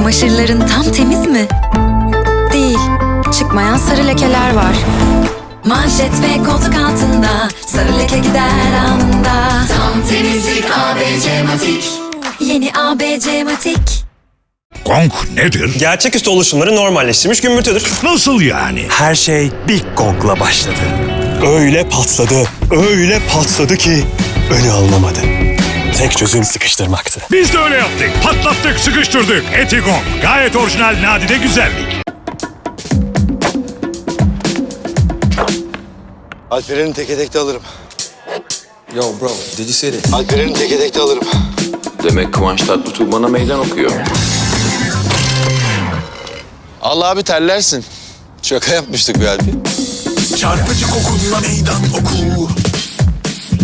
Çamaşırların tam temiz mi? Değil. Çıkmayan sarı lekeler var. Manşet ve koltuk altında sarı leke gider anında. Tam temizlik ABC Matik. Yeni ABC Matik. Gong nedir? Gerçeküstü oluşumları normalleştirmiş gümbürtüdür. Nasıl yani? Her şey Big Gong'la başladı. Öyle patladı, öyle patladı ki önü alınamadı. Tek çözüm sıkıştırmaktı. Biz de öyle yaptık. Patlattık, sıkıştırdık. Etigong. Gayet orijinal, nadide güzellik. Alperen'i teke tekte alırım. Yo bro, did you see this? Alperen'i teke tekte alırım. Demek Kıvanç Tatlıtuğ bana meydan okuyor. Allah abi terlersin. Şaka yapmıştık bir Alpi. Çarpıcı kokunla meydan oku.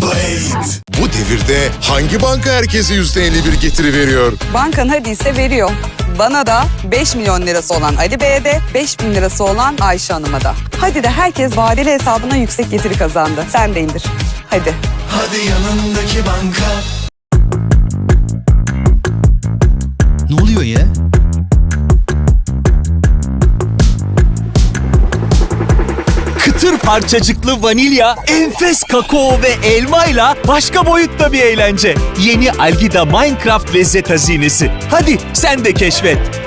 Blade. Bu devirde hangi banka herkese yüzde elli bir getiri veriyor? Bankan hadi ise veriyor. Bana da 5 milyon lirası olan Ali Bey'e de 5 bin lirası olan Ayşe Hanım'a da. Hadi de herkes vadeli hesabına yüksek getiri kazandı. Sen de indir. Hadi. Hadi yanındaki banka. Ne oluyor ya? Kıtır parçacıklı vanilya, enfes kakao ve elmayla başka boyutta bir eğlence. Yeni Algida Minecraft lezzet hazinesi. Hadi sen de keşfet.